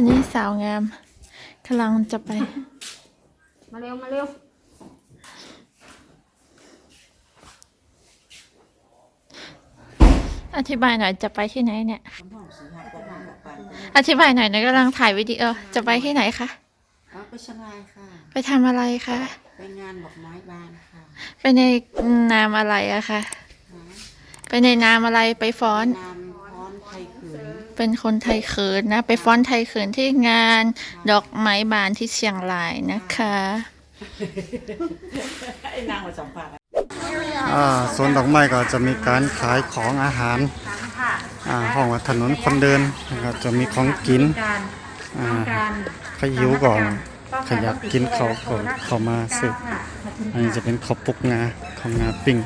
อันนี้สาวงามกำลังจะไป มาเร็ว มาเร็ว อธิบายหน่อยจะไปที่ไหนเนี่ย อธิบายหน่อยหนะกำลังถ่ายวิดีโอจะไปที่ไหนคะเอาไปเชียงรายค่ะ ไปทำอะไรคะ ไปงานดอกไม้บานค่ะ ไปในนามอะไรอะคะ ไปในนามอะไรไปฟ้อน นามพ้อนไทยขืน เป็นคนไทยเขินนะ ไปฟ้อนไทยเขินที่งาน ดอกไม้บานที่เชียงรายนะคะไอ้นางมาสัมผัสอ่าสวนดอกไม้ก็จะมีการขายของอาหารอ่าห้องว่าถนนคนเดินนะครับจะมีของกินอ่าใครหิวก่อนใครอยากกินเขาวก็เข้ามาซื้ออันนี้จะเป็นข้าวปุกงาข้าวงาปิ้ง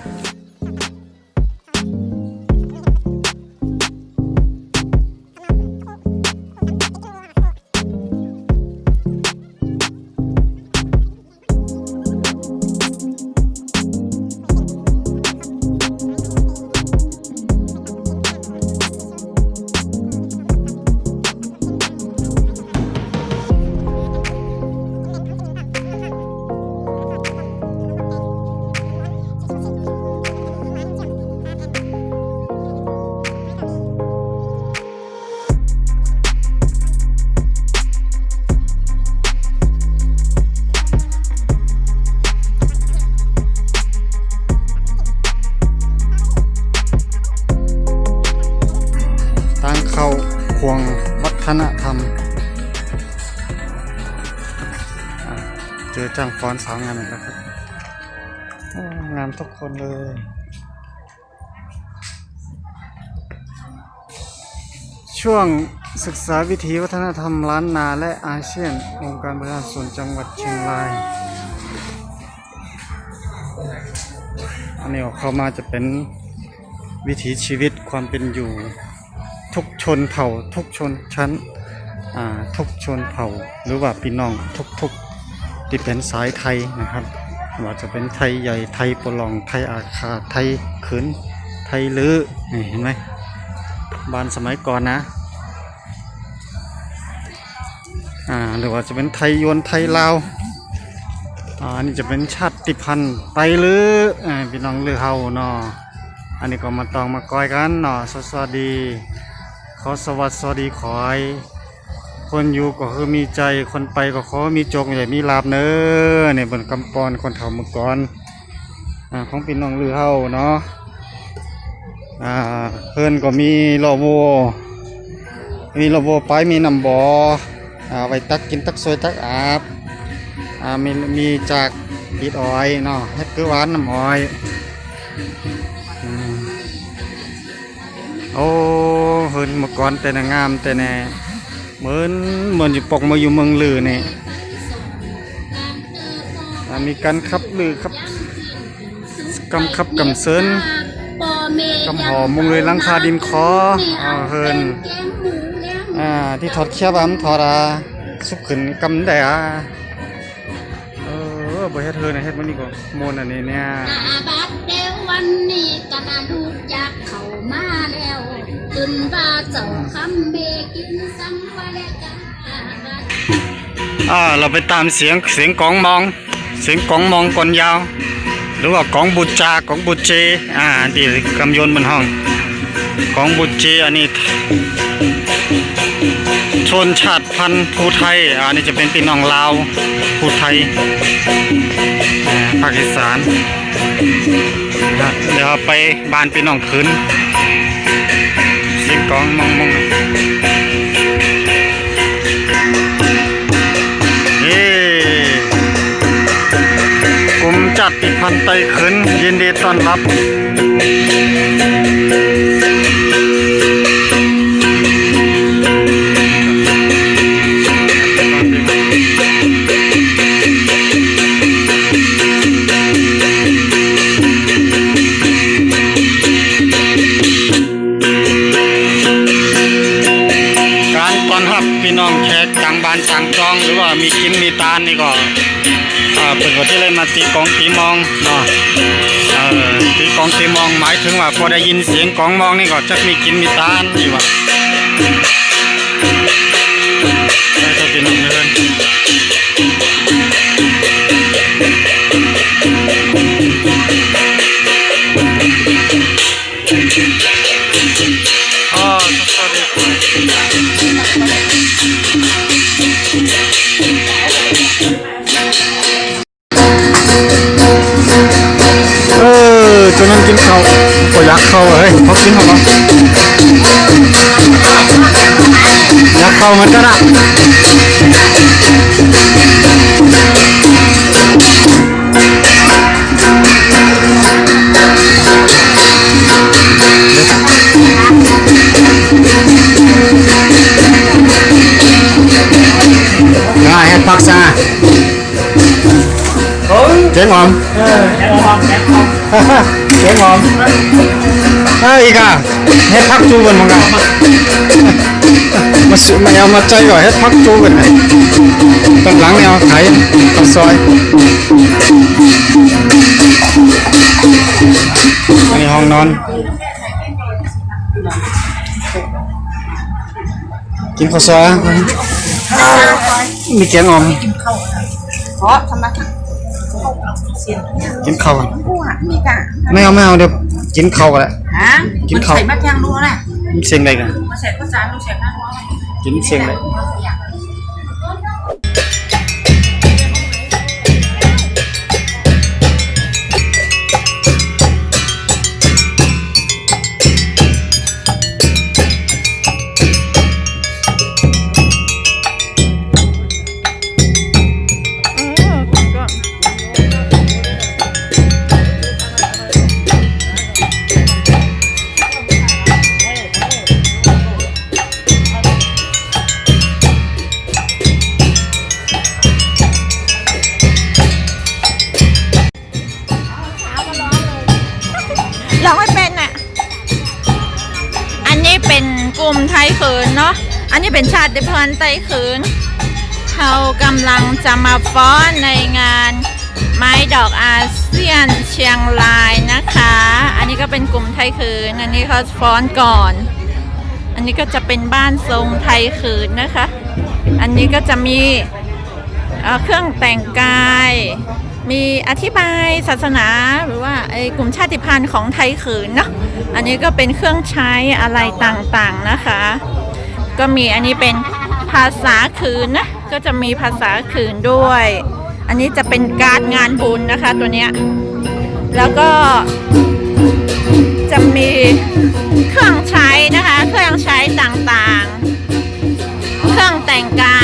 เจอจ้างฟ้อนสาวงามอีกแล้วครับงามทุกคนเลยช่วงศึกษาวิถีวัฒนธรรมล้านนาและอาเซียน องค์การบริหารส่วนจังหวัดเชียงราย อันนี้ออกเข้ามาจะเป็นวิถีชีวิตความเป็นอยู่ ทุกชนเผ่า ทุกชนชั้นทุกชนเผ่า หรือว่าพี่น้องทุกๆ ที่เป็นสายไทยนะครับว่าจะเป็นไทยใหญ่ไทยปลองไทยอาคาไทยขืนไทยลือนี่เห็นไหมบ้านสมัยก่อนนะอ่าหรือว่าจะเป็นไทยยวนไทยลาวอ่านนี้จะเป็นชาติพันธุ์ไตลืออ่าพี่น้องลือเฮาเนาะอันนี้ก็มาตองมาก้อยกันเนาะสวัสดีขอสวัสดีขอให้ คนอยู่ก็คือมีใจคนไปก็ขอมีจงใหญ่มีลาบเน้อเนี่ยบนกำปอนคนเฒ่าเมื่อก่อนอ่าของพี่น้องลือเฮาเนาะอ่าเพื่อนก็มีโลโวมีโลโวไปมีน้ำบออ่าไว้ตักกินตักซวยตักอาบอ่ามีมีจากดีดอ้อยเนาะเฮ็ดคือหวานน้ำอ้อยอืมโอ้เพิ่นเมื่อก่อนแต่นางามแต่แน่ เหมือนเหมือนอยู่ปกมาอยู่เมืองลือนี่อ่ามีการขับลือขับกำขับกำเซินกำหอมมุงเลยลังคาดินคออ่าเฮินอ่าที่ถอดเขี้ยวบำถอดอาสุกขึ้นกำได้อะเออบ่เฮ็ดเฮินนะเฮ็ดมันนี่ก็โมนอันนี้เนี่ยอาบัดเดวันนี้กนาดูอยากเข้ามาแล้วตื่นว่าเจ้าคำเบ อ่าเราไปตามเสียงเสียงกองมอง เสียงกองมองก่อนยาว หรือว่ากองบุจจากองบุจเจอ่าที่กำยนบนห้องกองบุจเจอันนี้ชนชาติพันธุ์ภูไทยอ่านี่จะเป็นพี่น้องลาวภูไทยอ่าปากีสถานเดี๋ยวไปบ้านพี่น้องคืนเสียงกองมองมอง กลุ่มจัดติพันไตขืนยินดีต้อนรับ การต้อนรับพี่น้องแขกต่างบ้านต่างจอง หรือว่ามีกินมีตานนี่ก็อ่า เป็นคนที่เลยมาตีกลองตีมองเนาะเออตีกลองตีมองหมายถึงว่าพอได้ยินเสียงกลองมองนี่ก็จะมีกินมีตานนี่ว่า ก็อยากเข้าเฮ้ยเขากินเขาป อมเจ๊งอมเฮ้ยอีกอะเฮ็ดพักจูกันมั้งกันมาสิมาเอามาใจก่อนเฮ็ดพักจูกันไงตอนหลังเนี่ยเอาขายข้าวซอยอันนี้ห้องนอน กินข้าวซอยมีแกงอมเพราะทำไมกินข้าวกั นผู้หันมีกะไม่เอาไม่เอาเดี๋ยวกินข้าวกันแหละ ฮะกินข้าว ใส่มะแกงรู้แหละเสียงอะไรกัน มาใส่ข้าวสารลูกใส่ข้าวหัวกินเสียงอะไรร้ อันนี้เป็นชาติพันธุ์ไทยขินเขากำลังจะมาฟ้อนในงานไม้ดอกอาเซียนเชียงรายนะคะ อันนี้ก็เป็นกลุ่มไทยขินอันนี้เขาฟ้อนก่อน อันนี้ก็จะเป็นบ้านทรงไทยขินนะคะ อันนี้ก็จะมีเเครื่องแต่งกาย มีอธิบายศาสนาหรือว่าไอ้กลุ่มชาติพันธุ์ของไทยขินเนาะ อันนี้ก็เป็นเครื่องใช้อะไรต่างๆนะคะ ก็มีอันนี้เป็นภาษาคืนนะ ก็จะมีภาษาคืนด้วย อันนี้จะเป็นการงานบุญนะคะตัวเนี้ย แล้วก็จะมีเครื่องใช้นะคะ เครื่องใช้ต่างๆ เครื่องแต่งกาย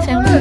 น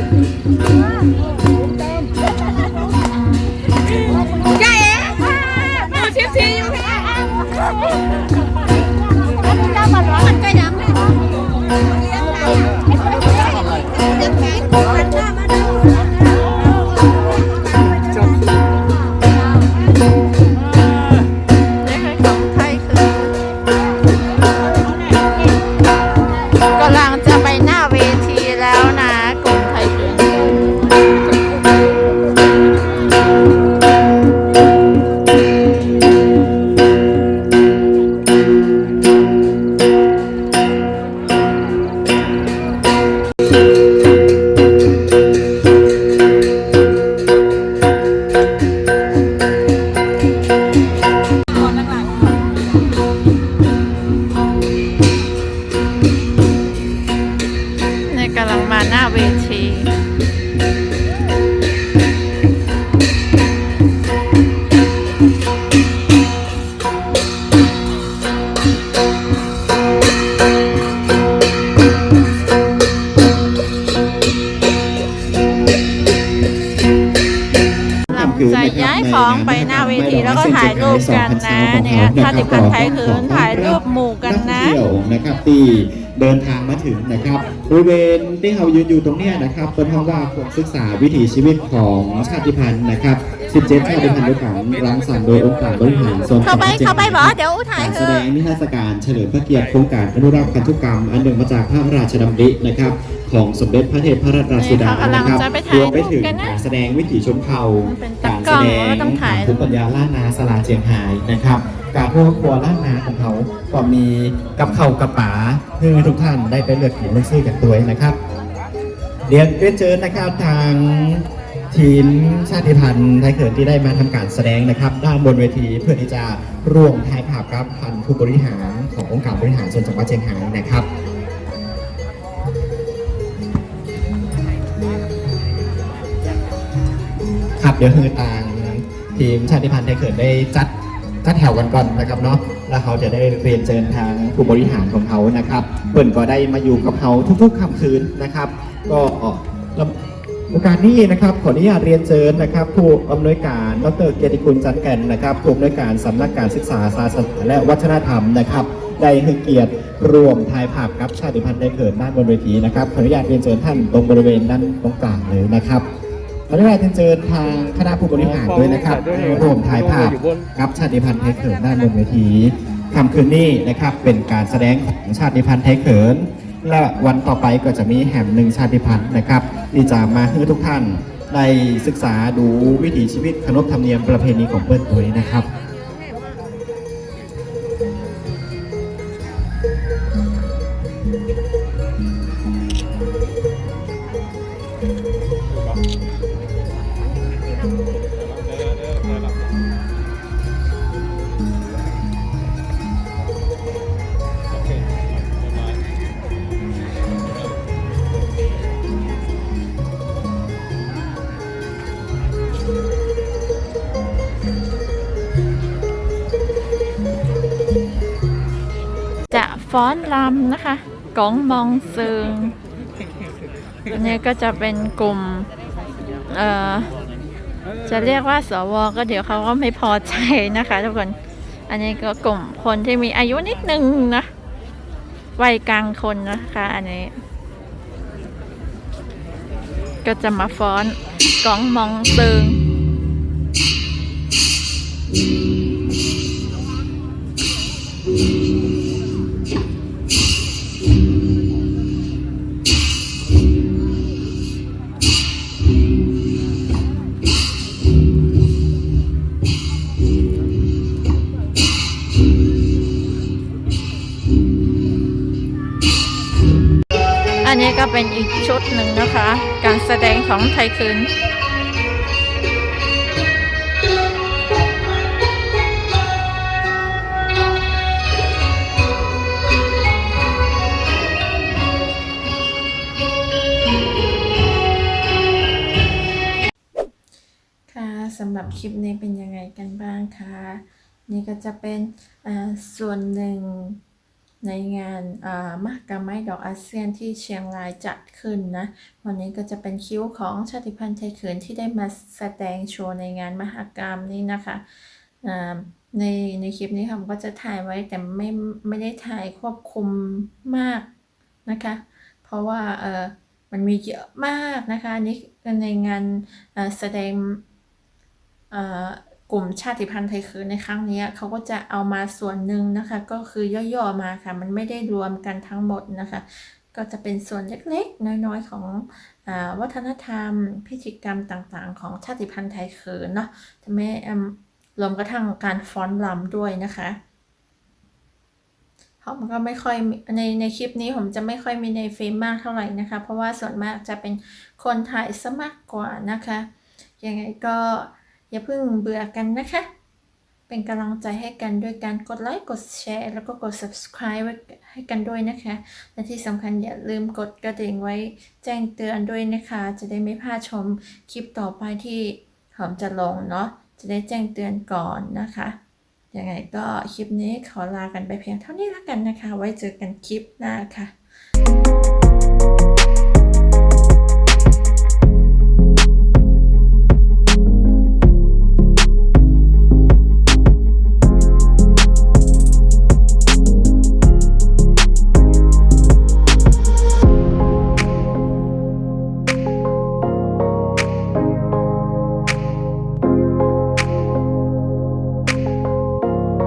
ถ่ายรูปกันนะเนี่ยชาติพันธุ์ไทยคืนถ่ายรูปหมู่กันนะเที่ยวนะครับที่เดินทางมาถึงนะครับบริเวณที่เรายืนอยู่ตรงเนี้ยนะครับเป็นห้องว่าผมศึกษาวิถีชีวิตของชาติพันธุ์นะครับ 17ชาติพันธุ์ด้วยกันรังสรรค์โดยองค์การบริหารส่วนเข้าไปจังหวัดเข้าไปบอชียงใหม่เดี๋ยวถ่ายการเถแสดอะงนิทรรศการเฉลิมพระเกียรติโครงการอนุรักษ์พันธุกรรม อันหนึ่งมาจากพระราชดำรินะครับของสมเด็จพระเทพรราชสุดานี่เขากำลังนะครับจะไปถ่ายรวมไปถึงรูปกันนะการแสดงวิถีชนเผ่ามันเป็นตะการกร้แสองดงก็ต้องถ่ายภูมิปัญญาล้านนาสลาเจียงไฮ้นะครับการพวกครัวล้านนาของเขาก็มีกับเข่าวกับป๋าเพื่อให้ทุกท่านได้ไปเลือกกินเลือกซื้อกันด้วยนะครับเรียนเรียนเชิญนะครับทาง ทีมชาติพันธุ์ไทยเขินที่ได้มาทำการแสดงนะครับ ด้านบนเวทีเพื่อที่จะร่วมถ่ายภาพกับพันธุ์ผู้บริหารขององค์การบริหารส่วนจังหวัดเชียงรายนะครับครับเดี๋ยวคือทางทีมชาติพันธุ์ไทยเขินได้จัดจัดแถวกันก่อนนะครับเนาะแล้วเขาจะได้เรียนเชิญทางผู้บริหารของเขานะครับเปิ่นก็ได้มาอยู่กับเขาทุกๆค่ำคืนนะครับ ก็ โอกาสนี้นะครับขออนุญาตเรียนเชิญนะครับ ผู้อำนวยการดรเกียรติคุณจันแก่นนะครับผู้อำนวยการสำนักการศึกษาศาสนาและวัฒนธรรมนะครับได้ให้เกียรติรวมถ่ายภาพกับชาติพันธุ์ไทยเขินด้านบนเวทีนะครับขออนุญาตเรียนเชิญท่านตรงบริเวณด้านตรงกลางเลยนะครับขออนุญาตเรียนเชิญทางคณะผู้บริหารด้วยนะครับร่วมถ่ายภาพกับชาติพันธุ์ไทยเขินด้านบนเวทีค่ำคืนนี้นะครับเป็นการแสดงของชาติพันธุ์ไทยเขิน และวันต่อไปก็จะมีแหมหนึ่งชาติพันธุ์นะครับที่จะมาให้ทุกท่านได้ศึกษาดูวิถีชีวิตขนบธรรมเนียมประเพณีของเปิ้ลด้วยนะครับ ฟ้อนรำนะคะกองมองซึงอันนี้ก็จะเป็นกลุ่มเอ่อจะเรียกว่าสวก็เดี๋ยวเขาก็ไม่พอใจนะคะทุกคนอันนี้ก็กลุ่มคนที่มีอายุนิดนึงนะวัยกลางคนนะคะ อันนี้ ก็จะมาฟ้อนกองมองซึงอัน อีกชุดหนึ่งนะคะ การแสดงของไทยคืนค่ะสำหรับคลิปนี้เป็นยังไงกันบ้างคะ นี่ก็จะเป็นส่วนหนึ่ง ในงานมหกรรมไม้ดอกอาเซียนที่เชียงรายจัดขึ้นนะ วันนี้ก็จะเป็นคิ้วของชาติพันธุ์ไทยเขินที่ได้มาแสดงโชว์ในงานมหกรรมนี้นะคะในในคลิปนี้ค่ะผมก็จะถ่ายไว้แต่ไม่ไม่ได้ถ่ายควบคุมมากนะคะ เพราะว่าเออมันมีเยอะมากนะคะนี่ในงานแสดง กลุ่มชาติพันธุ์ไทยคือในครั้งนี้เขาก็จะเอามาส่วนหนึ่งนะคะ ก็คือย่อๆมาค่ะ มันไม่ได้รวมกันทั้งหมดนะคะ ก็จะเป็นส่วนเล็กๆ น้อยๆของอวัฒนธรรม พิธีกรรมต่างๆ ของชาติพันธุ์ไทยคือเนาะจะไม่อืมรวมกระทั่งการฟ้อนรำด้วยนะคะเพราะมันก็ไม่ค่อยในในคลิปนี้ผมจะไม่ค่อยมีในเฟรมมากเท่าไหร่นะคะ เพราะว่าส่วนมากจะเป็นคนถ่ายซะมากกว่านะคะยังไงก็ อย่าเพิ่งเบื่อกันนะคะ เป็นกำลังใจให้กันด้วยการกดไลค์กดแชร์ แล้วก็กด subscribe ไว้ให้กันด้วยนะคะ และที่สำคัญอย่าลืมกดกระดิ่งไว้แจ้งเตือนด้วยนะคะ จะได้ไม่พลาดชมคลิปต่อไปที่ผมจะลงเนาะจะได้แจ้งเตือนก่อนนะคะยังไงก็คลิปนี้ขอลากันไปเพียงเท่านี้แล้วกันนะคะ ไว้เจอกันคลิปหน้าค่ะ